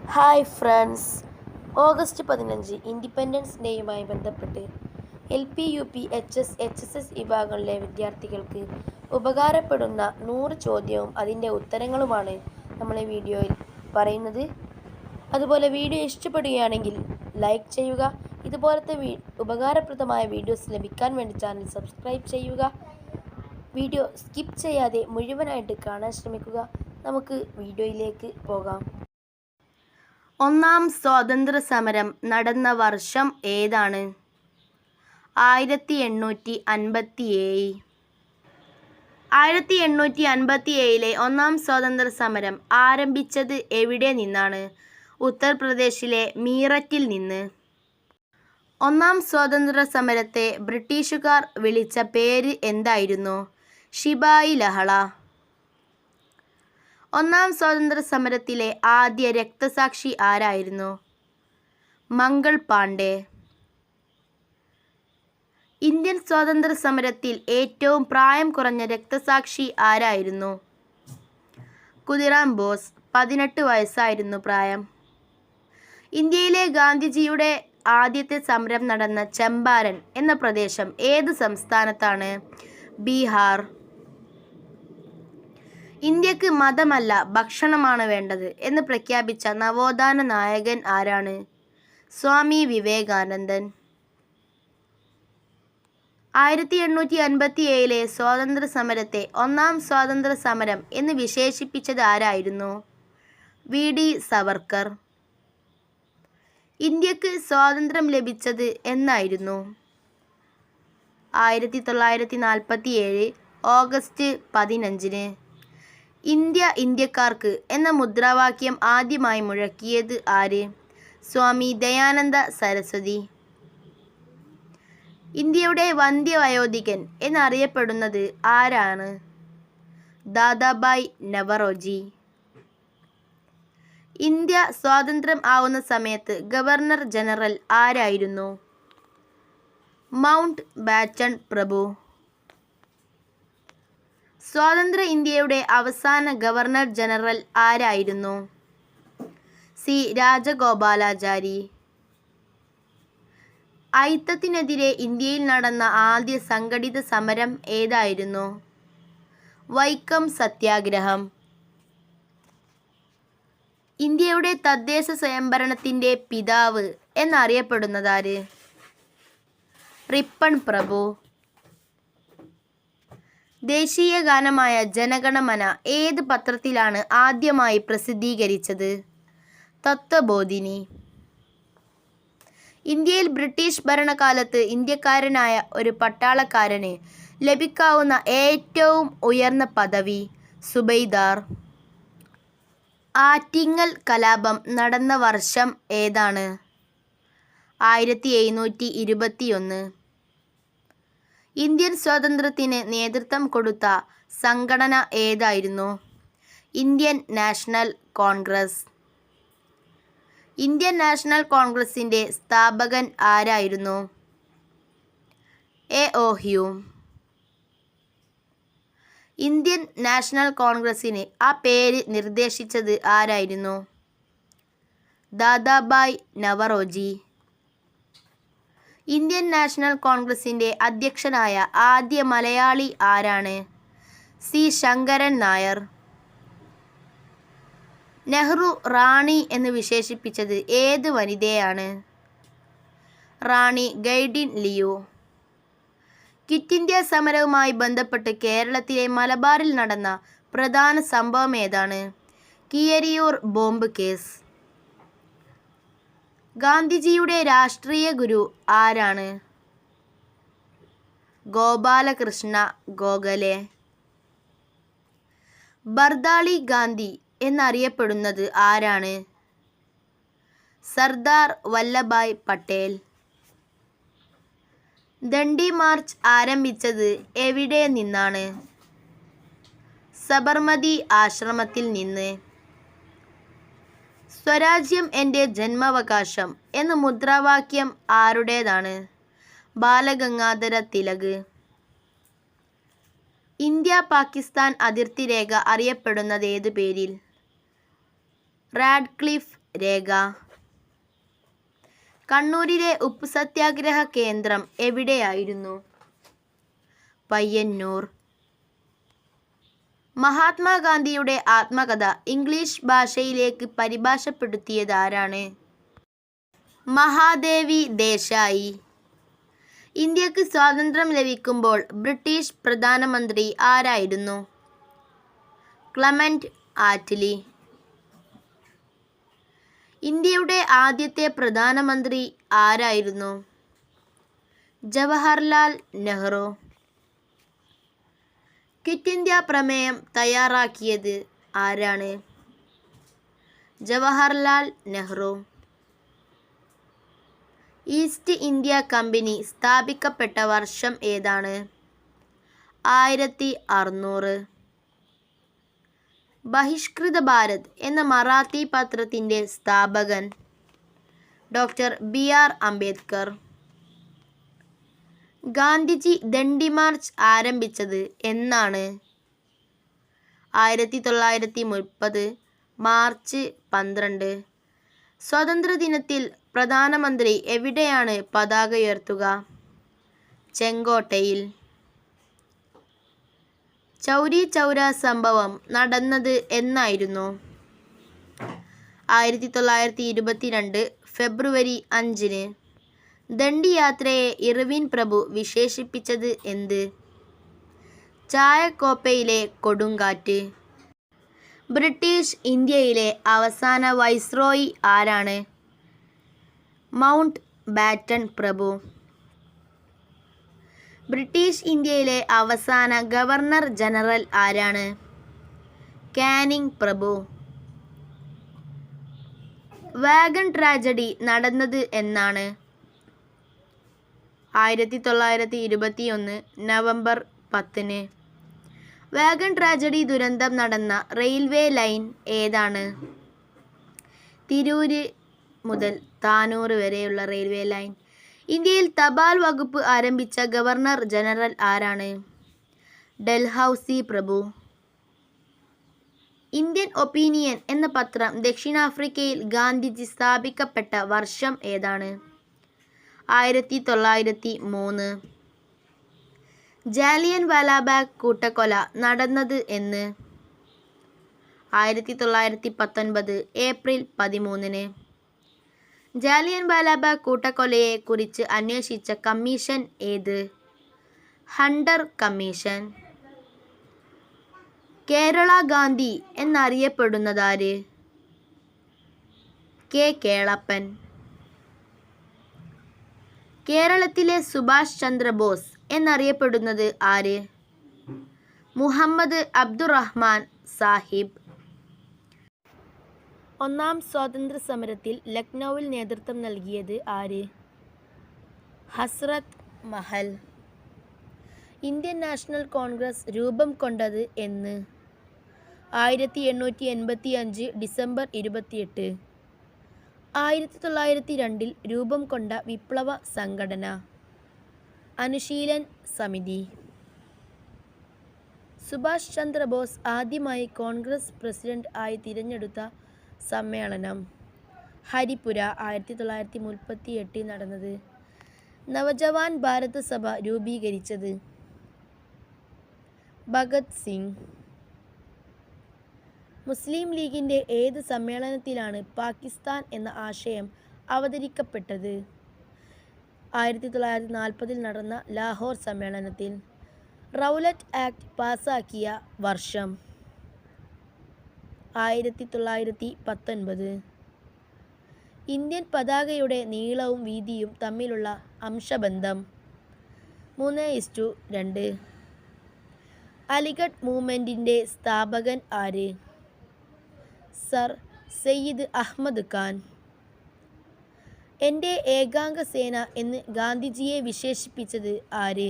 Hi friends. August പതിനഞ്ച് independence ഡേയുമായി ബന്ധപ്പെട്ട് L P U P H S H S S വിഭാഗങ്ങളിലെ വിദ്യാർത്ഥികൾക്ക് ഉപകാരപ്പെടുന്ന നൂറ് ചോദ്യവും അതിന്റെ ഉത്തരങ്ങളുമാണ് നമ്മൾ ഈ വീഡിയോയിൽ പറയുന്നത്. അതുപോലെ വീഡിയോ ഇഷ്ടപ്പെടുകയാണെങ്കിൽ ലൈക്ക് ചെയ്യുക. ഇതുപോലത്തെ ഉപകാരപ്രദമായ വീഡിയോസ് ലഭിക്കാൻ വേണ്ടി ചാനൽ സബ്സ്ക്രൈബ് ചെയ്യുക. വീഡിയോ സ്കിപ്പ് ചെയ്യാതെ മുഴുവനായിട്ട് കാണാൻ ശ്രമിക്കുക. നമുക്ക് വീഡിയോയിലേക്ക് പോകാം. ഒന്നാം സ്വാതന്ത്ര്യ സമരം നടന്ന വർഷം ഏതാണ്? ആയിരത്തി എണ്ണൂറ്റി അൻപത്തി ഏഴ് ആയിരത്തി എണ്ണൂറ്റി അൻപത്തി ഏഴിലെ ഒന്നാം സ്വാതന്ത്ര്യ സമരം ആരംഭിച്ചത് എവിടെ നിന്നാണ്? ഉത്തർപ്രദേശിലെ മീററ്റിൽ നിന്ന്. ഒന്നാം സ്വാതന്ത്ര്യ സമരത്തെ ബ്രിട്ടീഷുകാർ വിളിച്ച പേര് എന്തായിരുന്നു? ഷിബായി ലഹള. ഒന്നാം സ്വാതന്ത്ര്യ സമരത്തിലെ ആദ്യ രക്തസാക്ഷി ആരായിരുന്നു? മംഗൾ പാണ്ഡെ. ഇന്ത്യൻ സ്വാതന്ത്ര്യ സമരത്തിൽ ഏറ്റവും പ്രായം കുറഞ്ഞ രക്തസാക്ഷി ആരായിരുന്നു? കുതിറാം ബോസ് പതിനെട്ട് വയസ്സായിരുന്നു പ്രായം. ഇന്ത്യയിലെ ഗാന്ധിജിയുടെ ആദ്യത്തെ സമരം നടന്ന ചമ്പാരൻ എന്ന പ്രദേശം ഏത് സംസ്ഥാനത്താണ്? ബീഹാർ. ഇന്ത്യയ്ക്ക് മതമല്ല ഭക്ഷണമാണ് വേണ്ടത് എന്ന് പ്രഖ്യാപിച്ച നവോത്ഥാന നായകൻ ആരാണ്? സ്വാമി വിവേകാനന്ദൻ. ആയിരത്തി എണ്ണൂറ്റി അൻപത്തി ഏഴിലെ സ്വാതന്ത്ര്യ സമരത്തെ ഒന്നാം സ്വാതന്ത്ര്യ സമരം എന്ന് വിശേഷിപ്പിച്ചത് ആരായിരുന്നു? വി. ഡി. സവർക്കർ. ഇന്ത്യയ്ക്ക് സ്വാതന്ത്ര്യം ലഭിച്ചത് എന്നായിരുന്നു. ആയിരത്തി തൊള്ളായിരത്തി നാൽപ്പത്തി ഏഴ് ഓഗസ്റ്റ് പതിനഞ്ചിന്. ഇന്ത്യ ഇന്ത്യക്കാർക്ക് എന്ന മുദ്രാവാക്യം ആദ്യമായി മുഴക്കിയത് ആര്? സ്വാമി ദയാനന്ദ സരസ്വതി. ഇന്ത്യയുടെ വന്ധ്യവയോധികൻ എന്നറിയപ്പെടുന്നത് ആരാണ്? ദാദാബായ് നവറോജി. ഇന്ത്യ സ്വാതന്ത്ര്യം ആവുന്ന സമയത്ത് ഗവർണർ ജനറൽ ആരായിരുന്നു? മൗണ്ട് ബാറ്റൺ പ്രഭു. സ്വാതന്ത്ര്യ ഇന്ത്യയുടെ അവസാന ഗവർണർ ജനറൽ ആരായിരുന്നു? സി. രാജഗോപാലാചാരി. ഐത്തത്തിനെതിരെ ഇന്ത്യയിൽ നടന്ന ആദ്യ സംഘടിത സമരം ഏതായിരുന്നു? വൈക്കം സത്യാഗ്രഹം. ഇന്ത്യയുടെ തദ്ദേശ സ്വയംഭരണത്തിന്റെ പിതാവ് എന്നറിയപ്പെടുന്നതാര്? റിപ്പൺ പ്രഭു. ദേശീയ ഗാനമായ ജനഗണമന ഏത് പത്രത്തിലാണ് ആദ്യമായി പ്രസിദ്ധീകരിച്ചത്? തത്വബോധിനി. ഇന്ത്യയിൽ ബ്രിട്ടീഷ് ഭരണകാലത്ത് ഇന്ത്യക്കാരനായ ഒരു പട്ടാളക്കാരന് ലഭിക്കാവുന്ന ഏറ്റവും ഉയർന്ന പദവി സുബൈദാർ. ആറ്റിങ്ങൽ കലാപം നടന്ന വർഷം ഏതാണ്? ആയിരത്തി എഴുന്നൂറ്റി ഇരുപത്തിയൊന്ന്. ഇന്ത്യൻ സ്വാതന്ത്ര്യത്തിന് നേതൃത്വം കൊടുത്ത സംഘടന ഏതായിരുന്നു? Indian National Congress. Indian National കോൺഗ്രസിന്റെ സ്ഥാപകൻ ആരായിരുന്നു? A. O. Hume. Indian National കോൺഗ്രസിന് ആ പേര് നിർദ്ദേശിച്ചത് ആരായിരുന്നു? ദാദാബായ് നവറോജി. ഇന്ത്യൻ നാഷണൽ കോൺഗ്രസിന്റെ അധ്യക്ഷനായ ആദ്യ മലയാളി ആരാണ്? സി. ശങ്കരൻ നായർ. നെഹ്റു റാണി എന്ന് വിശേഷിപ്പിച്ചത് ഏത് വനിതയാണ്? റാണി ഗൈഡിൻ ലിയോ. ക്വിറ്റ് ഇന്ത്യ സമരവുമായി ബന്ധപ്പെട്ട് കേരളത്തിലെ മലബാറിൽ നടന്ന പ്രധാന സംഭവം ഏതാണ്? Keezhariyur bomb case. ഗാന്ധിജിയുടെ രാഷ്ട്രീയ ഗുരു ആരാണ്? ഗോപാലകൃഷ്ണ ഗോഖലെ. ബർദാളി ഗാന്ധി എന്നറിയപ്പെടുന്നത് ആരാണ്? സർദാർ വല്ലഭായ് പട്ടേൽ. ദണ്ഡി മാർച്ച് ആരംഭിച്ചത് എവിടെ നിന്നാണ്? സബർമതി ആശ്രമത്തിൽ നിന്ന്. സ്വരാജ്യം എന്റെ ജന്മാവകാശം എന്ന മുദ്രാവാക്യം ആരുടേതാണ്? ബാലഗംഗാധര തിലക്. ഇന്ത്യ പാകിസ്ഥാൻ അതിർത്തി രേഖ അറിയപ്പെടുന്നത് ഏതു പേരിൽ? റാഡ്ക്ലിഫ് രേഖ. കണ്ണൂരിലെ ഉപ്പ് സത്യാഗ്രഹ കേന്ദ്രം എവിടെയായിരുന്നു? പയ്യന്നൂർ മഹാത്മാഗാന്ധിയുടെ ആത്മകഥ ഇംഗ്ലീഷ് ഭാഷയിലേക്ക് പരിഭാഷപ്പെടുത്തിയതാരാണ്? മഹാദേവി ദേശായി. ഇന്ത്യയ്ക്ക് സ്വാതന്ത്ര്യം ലഭിക്കുമ്പോൾ ബ്രിട്ടീഷ് പ്രധാനമന്ത്രി ആരായിരുന്നു? Clement Attlee. ഇന്ത്യയുടെ ആദ്യത്തെ പ്രധാനമന്ത്രി ആരായിരുന്നു? ജവഹർലാൽ നെഹ്റു. ക്വിറ്റ് ഇന്ത്യ പ്രമേയം തയ്യാറാക്കിയത് ആരാണ്? Jawaharlal Nehru. East India company സ്ഥാപിക്കപ്പെട്ട വർഷം ഏതാണ്? ആയിരത്തി അറുന്നൂറ് ബഹിഷ്കൃത ഭാരത് എന്ന മറാത്തി പത്രത്തിന്റെ സ്ഥാപകൻ doctor B R Ambedkar. Gandhiji Dandi march ആരംഭിച്ചത് എന്നാണ്. ആയിരത്തി തൊള്ളായിരത്തി മുപ്പത് മാർച്ച് പന്ത്രണ്ട്. സ്വാതന്ത്ര്യദിനത്തിൽ പ്രധാനമന്ത്രി എവിടെയാണ് പതാക ഉയർത്തുക ചെങ്കോട്ടയിൽ. ചൗരി ചൗര സംഭവം നടന്നത് എന്നായിരുന്നു. ആയിരത്തി തൊള്ളായിരത്തി ഇരുപത്തിരണ്ട് ഫെബ്രുവരി അഞ്ചിന്. ദണ്ഡി യാത്രയെ ഇർവിൻ പ്രഭു വിശേഷിപ്പിച്ചത് എന്ത്? ചായക്കോപ്പയിലെ കൊടുങ്കാറ്റ്. ബ്രിട്ടീഷ് ഇന്ത്യയിലെ അവസാന വൈസ്രോയി ആരാണ്? മൗണ്ട് ബാറ്റൺ പ്രഭു. ബ്രിട്ടീഷ് ഇന്ത്യയിലെ അവസാന ഗവർണർ ജനറൽ ആരാണ്? കാനിങ് പ്രഭു. വാഗൺ ട്രാജഡി നടന്നത് എന്നാണ്. ആയിരത്തി തൊള്ളായിരത്തി ഇരുപത്തി ഒന്ന് നവംബർ പത്തിന്. വാഗൺ ട്രാജഡി ദുരന്തം നടന്ന റെയിൽവേ ലൈൻ ഏതാണ്? തിരൂര് മുതൽ താനൂർ വരെയുള്ള റെയിൽവേ ലൈൻ. ഇന്ത്യയിൽ തപാൽ വകുപ്പ് ആരംഭിച്ച ഗവർണർ ജനറൽ ആരാണ്? ഡൽഹൌസി പ്രഭു. ഇന്ത്യൻ ഒപ്പീനിയൻ എന്ന പത്രം ദക്ഷിണാഫ്രിക്കയിൽ ഗാന്ധിജി സ്ഥാപിക്കപ്പെട്ട വർഷം ഏതാണ്? ആയിരത്തി തൊള്ളായിരത്തി മൂന്ന് ജാലിയൻ വാലാബാഗ് കൂട്ടക്കൊല നടന്നത് എന്ന്. ആയിരത്തി തൊള്ളായിരത്തി പത്തൊൻപത് ഏപ്രിൽ പതിമൂന്നിന്. ജാലിയൻ വാലാബാഗ് കൂട്ടക്കൊലയെ കുറിച്ച് അന്വേഷിച്ച കമ്മീഷൻ ഏത്? Hunter commission. കേരള ഗാന്ധി എന്നറിയപ്പെടുന്നതാര്? കെ. കേളപ്പൻ. കേരളത്തിലെ സുഭാഷ് ചന്ദ്രബോസ് എന്നറിയപ്പെടുന്നത് ആര്? മുഹമ്മദ് അബ്ദുറഹ്മാൻ സാഹിബ്. ഒന്നാം സ്വാതന്ത്ര്യ സമരത്തിൽ ലക്നൌവിൽ നേതൃത്വം നൽകിയത് ആര്? Hazrat Mahal. Indian National Congress രൂപം കൊണ്ടത് എന്ന്. ആയിരത്തി എണ്ണൂറ്റി എൺപത്തി അഞ്ച് ഡിസംബർ ഇരുപത്തിയെട്ട്. ആയിരത്തി തൊള്ളായിരത്തി രണ്ടിൽ രൂപം കൊണ്ട വിപ്ലവ സംഘടന. അനുശീലൻ സമിതി. സുഭാഷ് ചന്ദ്രബോസ് ആദ്യമായി കോൺഗ്രസ് പ്രസിഡന്റ് ആയി തിരഞ്ഞെടുത്ത സമ്മേളനം. ഹരിപുര ആയിരത്തി തൊള്ളായിരത്തി മുപ്പത്തി എട്ടിൽ നടന്നത്. നവജവാൻ ഭാരത സഭ രൂപീകരിച്ചത്. ഭഗത് സിംഗ്. മുസ്ലിം ലീഗിന്റെ ഏത് സമ്മേളനത്തിലാണ് പാകിസ്ഥാൻ എന്ന ആശയം അവതരിക്കപ്പെട്ടത്? ആയിരത്തി തൊള്ളായിരത്തി നാൽപ്പതിൽ നടന്ന ലാഹോർ സമ്മേളനത്തിൽ റൗലറ്റ് ആക്ട് പാസാക്കിയ വർഷം. ആയിരത്തി തൊള്ളായിരത്തി പത്തൊൻപത് ഇന്ത്യൻ പതാകയുടെ നീളവും വീതിയും തമ്മിലുള്ള അംശബന്ധം മൂന്ന് ഇസ്റ്റു രണ്ട്. അലിഗഡ് മൂവ്മെന്റിന്റെ സ്ഥാപകൻ ആര്? സർ സയ്യിദ് അഹമ്മദ് ഖാൻ. എന്റെ ഏകാംഗ സേന എന്ന് ഗാന്ധിജിയെ വിശേഷിപ്പിച്ചത് ആര്?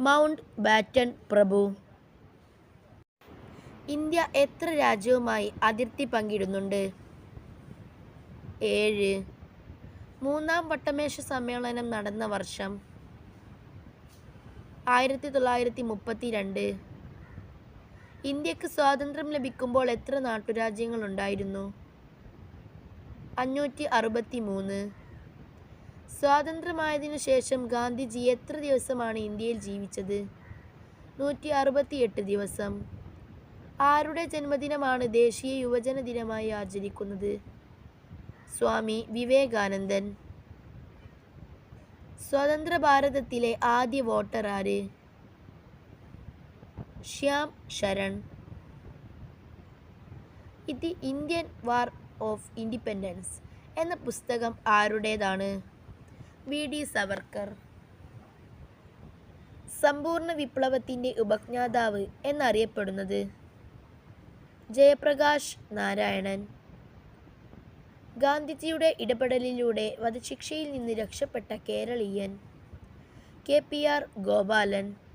മൗണ്ട് ബാറ്റൺ പ്രഭു. ഇന്ത്യ എത്ര രാജ്യവുമായി അതിർത്തി പങ്കിടുന്നുണ്ട്? ഏഴ്. മൂന്നാം വട്ടമേശ സമ്മേളനം നടന്ന വർഷം ആയിരത്തി തൊള്ളായിരത്തി മുപ്പത്തി രണ്ട് ഇന്ത്യയ്ക്ക് സ്വാതന്ത്ര്യം ലഭിക്കുമ്പോൾ എത്ര നാട്ടുരാജ്യങ്ങളുണ്ടായിരുന്നു? അഞ്ഞൂറ്റി അറുപത്തി മൂന്ന് സ്വാതന്ത്ര്യമായതിനു ശേഷം ഗാന്ധിജി എത്ര ദിവസമാണ് ഇന്ത്യയിൽ ജീവിച്ചത്? നൂറ്റി അറുപത്തിയെട്ട് ദിവസം. ആരുടെ ജന്മദിനമാണ് ദേശീയ യുവജന ദിനമായി ആചരിക്കുന്നത്? സ്വാമി വിവേകാനന്ദൻ. സ്വതന്ത്ര ഭാരതത്തിലെ ആദ്യ വോട്ടർ ആര്? ശ്യാം ശരൺ. ഇത് ഇന്ത്യൻ വാർ ഓഫ് ഇൻഡിപെൻഡൻസ് എന്ന പുസ്തകം ആരുടേതാണ്? വി. ഡി. സവർക്കർ. സമ്പൂർണ വിപ്ലവത്തിന്റെ ഉപജ്ഞാതാവ് എന്നറിയപ്പെടുന്നത് ജയപ്രകാശ് നാരായണൻ. ഗാന്ധിജിയുടെ ഇടപെടലിലൂടെ വധശിക്ഷയിൽ നിന്ന് രക്ഷപ്പെട്ട കേരളീയൻ K. P. R. Gopalan.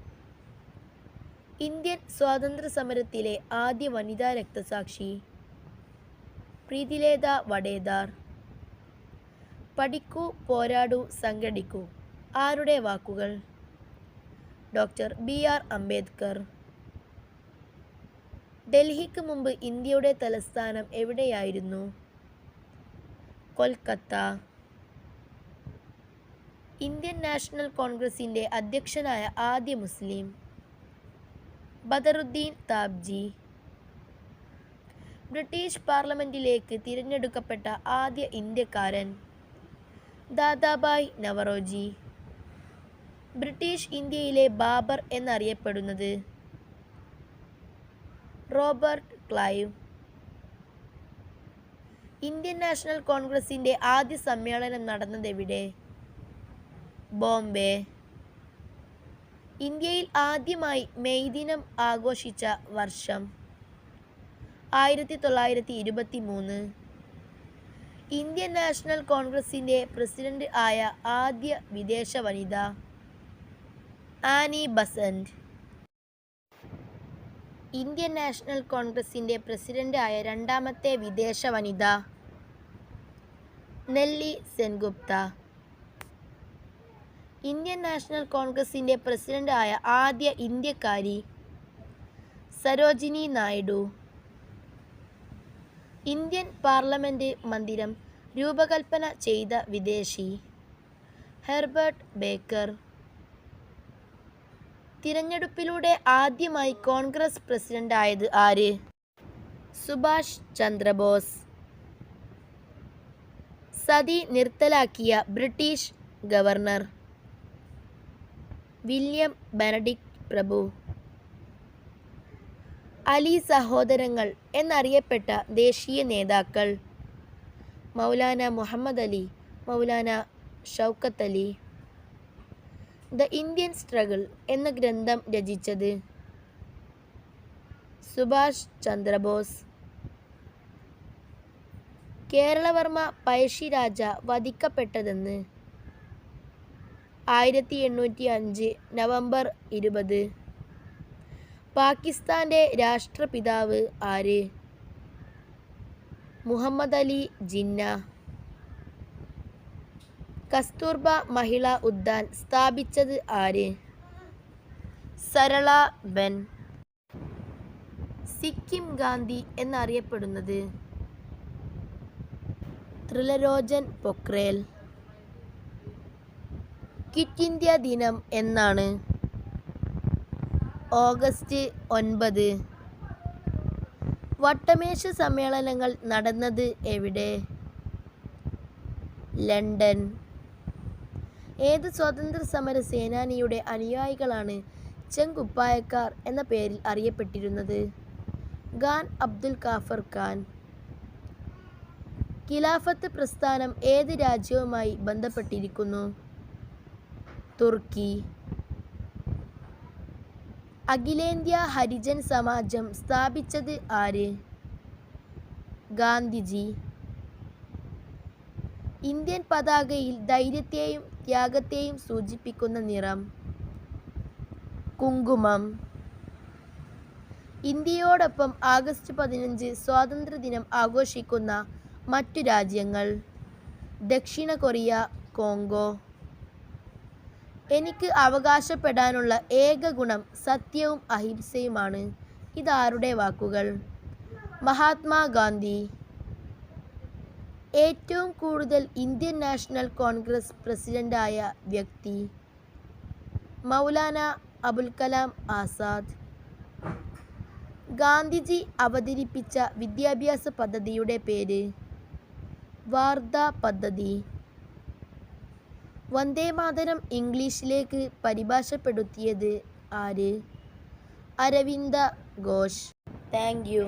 Indian സ്വാതന്ത്ര്യ സമരത്തിലെ ആദ്യ വനിതാ രക്തസാക്ഷി പ്രീതിലേത വടേദാർ പഠിക്കൂ പോരാടൂ സംഘടിക്കൂ. ആരുടെ വാക്കുകൾ? Doctor B R Ambedkar. ഡൽഹിക്ക് മുമ്പ് ഇന്ത്യയുടെ തലസ്ഥാനം എവിടെയായിരുന്നു? കൊൽക്കത്ത. ഇന്ത്യൻ നാഷണൽ കോൺഗ്രസിന്റെ അധ്യക്ഷനായ ആദ്യ മുസ്ലിം. ബദറുദ്ദീൻ താബ്ജി. ബ്രിട്ടീഷ് പാർലമെന്റിലേക്ക് തിരഞ്ഞെടുക്കപ്പെട്ട ആദ്യ ഇന്ത്യക്കാരൻ ദാദാബായ് നവറോജി. ബ്രിട്ടീഷ് ഇന്ത്യയിലെ ബാബർ എന്നറിയപ്പെടുന്നത് റോബർട്ട് ക്ലൈവ്. ഇന്ത്യൻ നാഷണൽ കോൺഗ്രസിന്റെ ആദ്യ സമ്മേളനം നടന്നതെവിടെ? ബോംബെ. ഇന്ത്യയിൽ ആദ്യമായി മെയ് ദിനം ആഘോഷിച്ച വർഷം ആയിരത്തി തൊള്ളായിരത്തി ഇരുപത്തി മൂന്ന് ഇന്ത്യൻ നാഷണൽ കോൺഗ്രസിന്റെ പ്രസിഡന്റ് ആയ ആദ്യ വിദേശ വനിത ആനി ബസന്റ് ഇന്ത്യൻ നാഷണൽ കോൺഗ്രസിന്റെ പ്രസിഡന്റ് ആയ രണ്ടാമത്തെ വിദേശ വനിത നെല്ലി സെൻഗുപ്ത. ഇന്ത്യൻ നാഷണൽ കോൺഗ്രസിന്റെ പ്രസിഡന്റായ ആദ്യ ഇന്ത്യക്കാരി സരോജിനി നായിഡു. ഇന്ത്യൻ പാർലമെന്റ് മന്ദിരം രൂപകൽപ്പന ചെയ്ത വിദേശി ഹെർബർട്ട് ബേക്കർ. തിരഞ്ഞെടുപ്പിലൂടെ ആദ്യമായി കോൺഗ്രസ് പ്രസിഡന്റായത് ആര്? സുഭാഷ് ചന്ദ്രബോസ്. സതി നിർത്തലാക്കിയ ബ്രിട്ടീഷ് ഗവർണർ. വില്യം ബെനഡിക് പ്രഭു. അലി സഹോദരങ്ങൾ എന്നറിയപ്പെട്ട ദേശീയ നേതാക്കൾ. Maulana Muhammad Ali Maulana Shaukat Ali. The Indian struggle എന്ന ഗ്രന്ഥം രചിച്ചത് സുഭാഷ് ചന്ദ്രബോസ്. കേരളവർമ്മ പഴശ്ശിരാജ വധിക്കപ്പെട്ടതെന്ന് ആയിരത്തി എണ്ണൂറ്റി അഞ്ച് നവംബർ ഇരുപത്. പാകിസ്ഥാന്റെ രാഷ്ട്രപിതാവ് ആര്? മുഹമ്മദ് അലി ജിന്ന. കസ്തൂർബ മഹിളാ ഉദ്യാൻ സ്ഥാപിച്ചത് ആര്? സരള ബെൻ സിക്കിം ഗാന്ധി എന്നറിയപ്പെടുന്നത്. ത്രിലരോജൻ പൊക്രേൽ. ക്വിറ്റ് ഇന്ത്യ ദിനം എന്നാണ്? ഓഗസ്റ്റ് ഒൻപത്. വട്ടമേശ സമ്മേളനങ്ങൾ നടന്നത് എവിടെ? ലണ്ടൻ. ഏത് സ്വാതന്ത്ര്യ സമര സേനാനിയുടെ അനുയായികളാണ് ചെങ്കുപ്പായക്കാർ എന്ന പേരിൽ അറിയപ്പെട്ടിരുന്നത്? ഖാൻ അബ്ദുൽ കാഫർ ഖാൻ. ഖിലാഫത്ത് പ്രസ്ഥാനം ഏത് രാജ്യവുമായി ബന്ധപ്പെട്ടിരിക്കുന്നു? തുർക്കി. അഖിലേന്ത്യാ ഹരിജൻ സമാജം സ്ഥാപിച്ചത് ആര്? ഗാന്ധിജി. ഇന്ത്യൻ പതാകയിൽ ധൈര്യത്തെയും ത്യാഗത്തെയും സൂചിപ്പിക്കുന്ന നിറം കുങ്കുമം. ഇന്ത്യയോടൊപ്പം ആഗസ്റ്റ് പതിനഞ്ച് സ്വാതന്ത്ര്യദിനം ആഘോഷിക്കുന്ന മറ്റു രാജ്യങ്ങൾ ദക്ഷിണ കൊറിയ കോങ്കോ. എനിക്ക് അവകാശപ്പെടാനുള്ള ഏക ഗുണം സത്യവും അഹിംസയുമാണ്. ഇതാരുടെ വാക്കുകൾ? മഹാത്മാഗാന്ധി. ഏറ്റവും കൂടുതൽ ഇന്ത്യൻ നാഷണൽ കോൺഗ്രസ് പ്രസിഡന്റായ വ്യക്തി മൗലാന അബുൽ കലാം ആസാദ്. ഗാന്ധിജി അവതരിപ്പിച്ച വിദ്യാഭ്യാസ പദ്ധതിയുടെ പേര് വാർധ പദ്ധതി. വന്ദേമാതരം ഇംഗ്ലീഷിലേക്ക് പരിഭാഷപ്പെടുത്തിയത് ആര്? അരവിന്ദ ഘോഷ്. Thank you